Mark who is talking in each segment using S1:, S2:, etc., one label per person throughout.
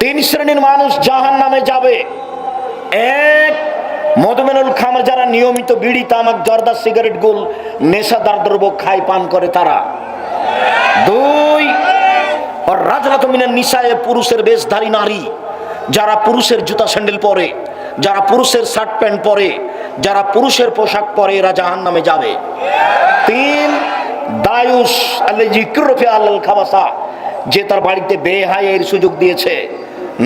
S1: তিন শ্রেণির মানুষ জাহান নামে যাবে। এক মধুমেনুল খামার যারা নিয়মিত বিড়ি, তামাক, জর্দা, সিগারেট, গুল, নেশাদার দ্রব্য খায়, পান করে তারা। দুই রাজরাত মিনের নিশায় পুরুষের বেশধারী নারী, যারা পুরুষের জুতা স্যান্ডেল পরে, যারা পুরুষের শার্ট প্যান্ট পরে, যারা পুরুষের পোশাক পরে, এরা জাহান নামে যাবে। তিন, দায়ুস আল্লাহ আল্লাহ খাবাসা, যে তার বাড়িতে বেহায়ের সুযোগ দিয়েছে।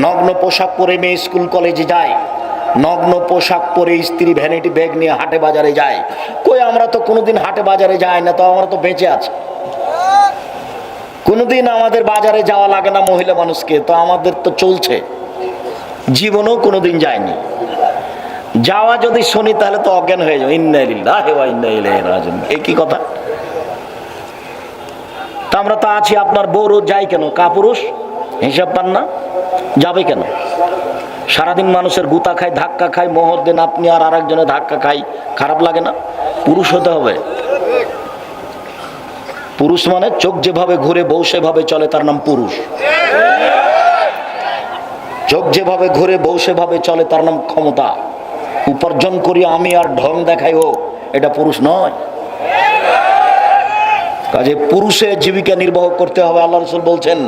S1: নগ্ন পোশাক পরে মেয়ে স্কুল কলেজে যায়। নগ্ন পোশাক পরে স্ত্রী ভ্যানিটি ব্যাগ নিয়ে হাটে বাজারে যায়। কই, আমরা তো কোনোদিন হাটে বাজারে যাই না তো আমরা তো বেঁচে আছি। কোনোদিন আমাদের বাজারে যাওয়া লাগে না মহিলা মানুষকে, তো আমাদের তো চলছে। জীবনেও কোনোদিন যায়নি। যাওয়া যদি শুনি, তাহলে তো অজ্ঞান হয়ে যাবে। ইন্নাইলিল্লাহ এই কি কথা? তা আমরা তো আছি, আপনার বউ যাই কেন? কাপুরুষ? হিসাব পান না? যাবে কেন? সারাদিন মানুষের গুতা খায়, ধাক্কা খায়, মোহর দেন, আপনি আর আর আরেকজনে ধাক্কা খাই, খারাপ লাগে না? পুরুষ হতে হবে। পুরুষ মানে চোখ যেভাবে ঘুরে, বউ সেভাবে চলে, তার নাম পুরুষ। চোখ যেভাবে ঘুরে, বউ সেভাবে চলে, তার নাম ক্ষমতা। উপার্জন করি আমি আর ঢং দেখাই ও এটা পুরুষ নয়। কাজে পুরুষের জীবিকা নির্বাহ করতে হবে, আল্লাহ রসুল বলছেন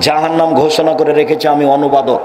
S1: জাহান নাম ঘোষণা করে রেখেছে আমি অনুবাদক।